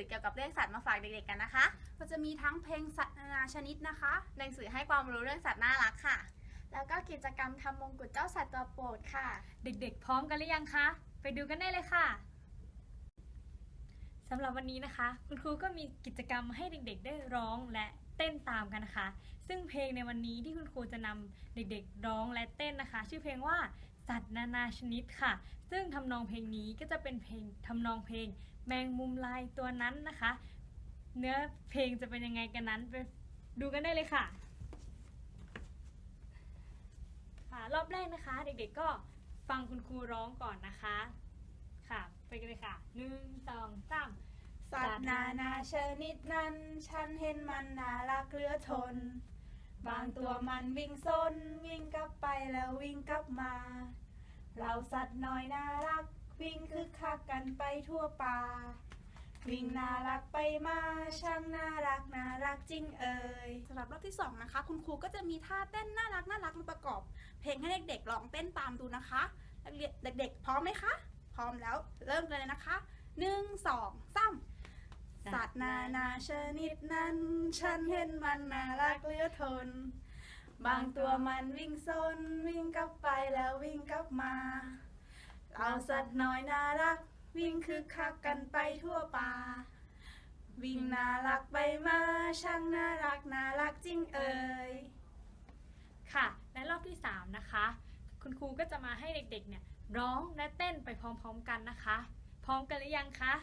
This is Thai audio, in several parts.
ือเกี่ยวกับเรื่องสัตว์มาฝากเด็กๆกันนะคะ ก็จะมีทั้งเพลงสัตว์นานาชนิดนะคะ หนังสือให้ความรู้เรื่องสัตว์น่ารักค่ะ แล้วก็กิจกรรมทำมงกุฎเจ้าสัตว์ตัวโปรดค่ะ เด็กๆ พร้อมกันหรือยังคะ ไปดูกันได้เลยค่ะสำหรับวันนี้นะคะ คุณครูก็มีกิจกรรมให้เด็กๆ ได้ร้องและเต้นตามกันนะคะ ซึ่งเพลงในวันนี้ที่คุณครูจะนำเด็กๆ ร้องและเต้นนะคะ ชื่อเพลงว่า สัตว์นานาชนิดค่ะ ซึ่งทำนองเพลงนี้ก็จะเป็นเพลงทำนองเพลงแมงมุมลายตัวนั้นนะคะ เนื้อเพลงจะเป็นยังไงกันนั้นไปดูกันได้เลยค่ะค่ะรอบแรกนะคะ เด็กๆก็ฟังคุณครูร้องก่อนนะคะ ค่ะไปกันเลยค่ะหนึ่งสองสามสัตว์นานาชนิดนั้น ฉันเห็นมันน่ารักเหลือทน บางตัวมันวิ่งซนวิ่งกลับไปแล้ววิ่งกลับมา เราสัตว์น้อยน่ารัก วิ่งคึกคักกันไปทั่วป่า วิ่งน่ารักไปมาช่างน่ารักน่ารักจริงเอ่ยสำหรับรอบที่สองนะคะ คุณครูก็จะมีท่าเต้นน่ารักน่ารักมาประกอบ เพลงให้เด็กๆลองเต้นตามดูนะคะเรียนเด็กๆพร้อมไหมคะ พร้อมแล้วเริ่มกันเลยนะคะหนึ่งสองสาม สัตว์นานาชนิดนั้น ฉันเห็นมันน่ารักเหลือทน บางตัวมันวิ่งซนวิ่งกลับไปแล้ววิ่งกลับมาเราสัตว์น้อยน่ารัก วิ่งคึกคักกันไปทั่วป่า วิ่งน่ารักไปมาช่างน่ารักน่ารักจริงเอ่ยค่ะ และรอบที่สามนะคะ คุณครูก็จะมาให้เด็กๆเนี่ยร้องและเต้นไปพร้อมๆกันนะคะ พร้อมกันหรือยังคะ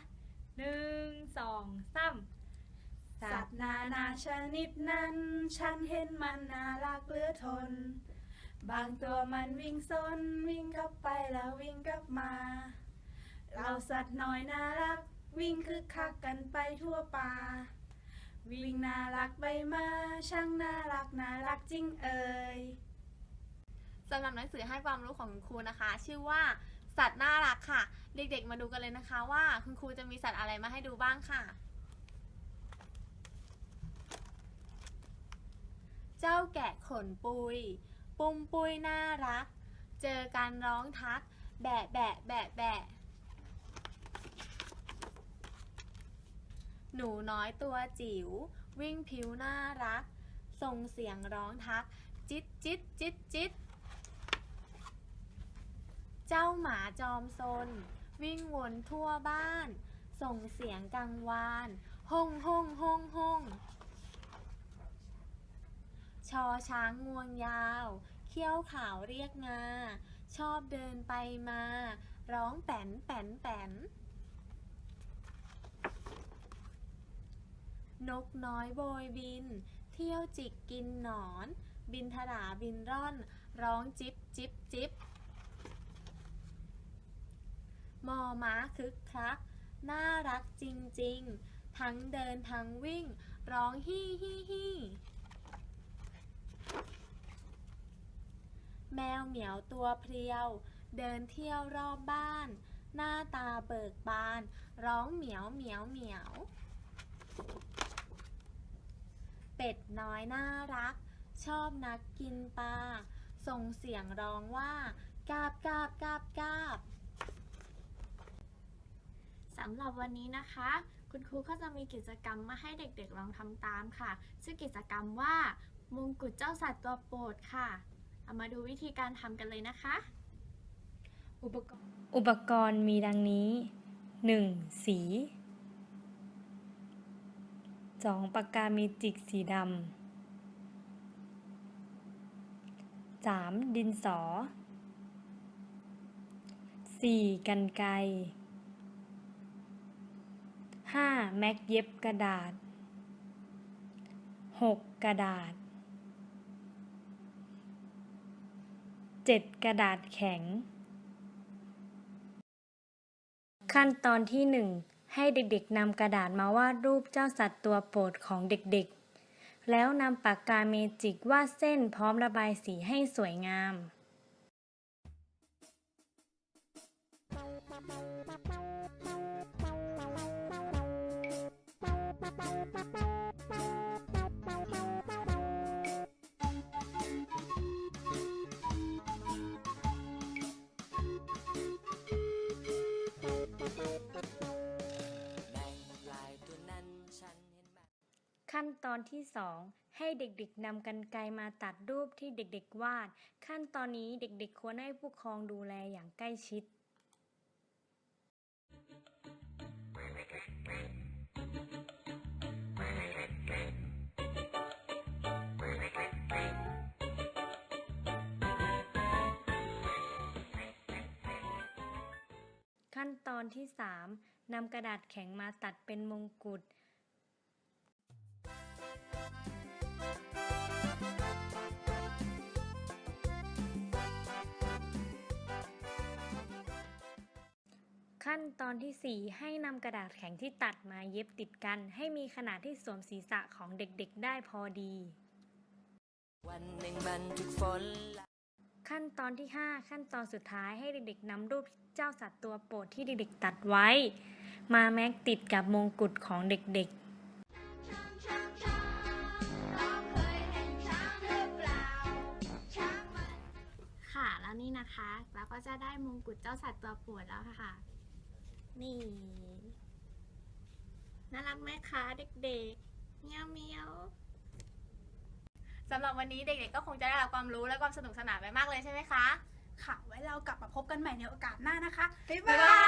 หนึ่งสองสามสัตว์นานาชนิดนั้น ฉันเห็นมันน่ารักเหลือทน บางตัวมันวิ่งซนวิ่งกลับไปแล้ววิ่งกลับมา เราสัตว์น้อยน่ารัก วิ่งคึกคักกันไปทั่วป่า วิ่งน่ารักไปมาช่างน่ารักน่ารักจริงเอ่ยสำหรับหนังสือให้ความรู้ของคุณครูนะคะ ชื่อว่า สัตว์น่ารักค่ะ เด็กๆมาดูกันเลยนะคะ ว่าคุณครูจะมีสัตว์อะไรมาให้ดูบ้างค่ะ เจ้าแกะขนปุย ปุ้มปุยน่ารัก เจอการร้องทัก แบะแบะแบะแบะหนูน้อยตัวจิ๋ววิ่งผิวน่ารัก ส่งเสียงร้องทัก จิตจิตจิตจิต เจ้าหมาจอมซน วิ่งวนทั่วบ้าน ส่งเสียงกังวานห้องห้องห้องห้องชอช้างงวงยาว เขี้ยวขาวเรียกงา ชอบเดินไปมา ร้องแป่นแป่นแป่นนกน้อยโบยบิน เที่ยวจิกกินหนอน บินทดาบินร่อน ร้องจิบจิบจิบ มอม้าคึกคัก น่ารักจริงๆ ทั้งเดินทั้งวิ่ง ร้องฮี่ฮี่ฮี่แมวเหมียวตัวเพรียว เดินเที่ยวรอบบ้าน หน้าตาเบิกบาน ร้องเหมียวเหมียวเหมียว เป็ดน้อยน่ารัก ชอบนักกินปลาส่งเสียงร้องว่ากาบกาบกาบกาบ สำหรับวันนี้นะคะ คุณครูก็จะมีกิจกรรมมาให้เด็กๆลองทำตามค่ะ ชื่อกิจกรรมว่ามงกุฎเจ้าสัตว์ตัวโปรดค่ะ เอามาดูวิธีการทำกันเลยนะคะ อุปกรณ์อุปกรณ์มีดังนี้ 1. สี 2. ปากกาเมจิกสีดำ 3. ดินสอ 4. กันไกร 5. แม็กเย็บกระดาษ 6. กระดาษ 7. กระดาษแข็ง ขั้นตอนที่ 1 ให้เด็กๆนำกระดาษมาวาดรูปเจ้าสัตว์ตัวโปรดของเด็กๆ แล้วนำปากกาเมจิกวาดเส้นพร้อมระบายสีให้สวยงามแขั้นตอนที่ 2 ให้เด็กๆนำกันไกรมาตัดรูปที่เด็กๆวาด ขั้นตอนนี้เด็กๆควรให้ผู้ปกครองดูแลอย่างใกล้ชิด ขั้นตอนที่ 3นำกระดาษแข็งมาตัดเป็นมงกุฎขั้นตอนที่ 4 ให้นำกระดาษแข็งที่ตัดมาเย็บติดกัน ให้มีขนาดที่สวมศีรษะของเด็กๆได้พอดี วันหนึ่งมันถึกฝน ขั้นตอนที่ 5 ขั้นตอนสุดท้ายให้เด็กๆนำรูปเจ้าสัตว์ตัวโปรดที่เด็กๆตัดไว้ มาแม็กติดกับมงกุฎของเด็กๆค่ะแล้วนี่นะคะเราก็จะได้มงกุฎเจ้าสัตว์ตัวโปรดแล้วค่ะ นี่น่ารักไหมคะเด็กๆเมียวเมียว สำหรับวันนี้เด็กๆก็คงจะได้รับความรู้และความสนุกสนานไปมากเลยใช่ไหมคะ ค่ะ ไว้เรากลับมาพบกันใหม่ในโอกาสหน้านะคะ บ๊ายบาย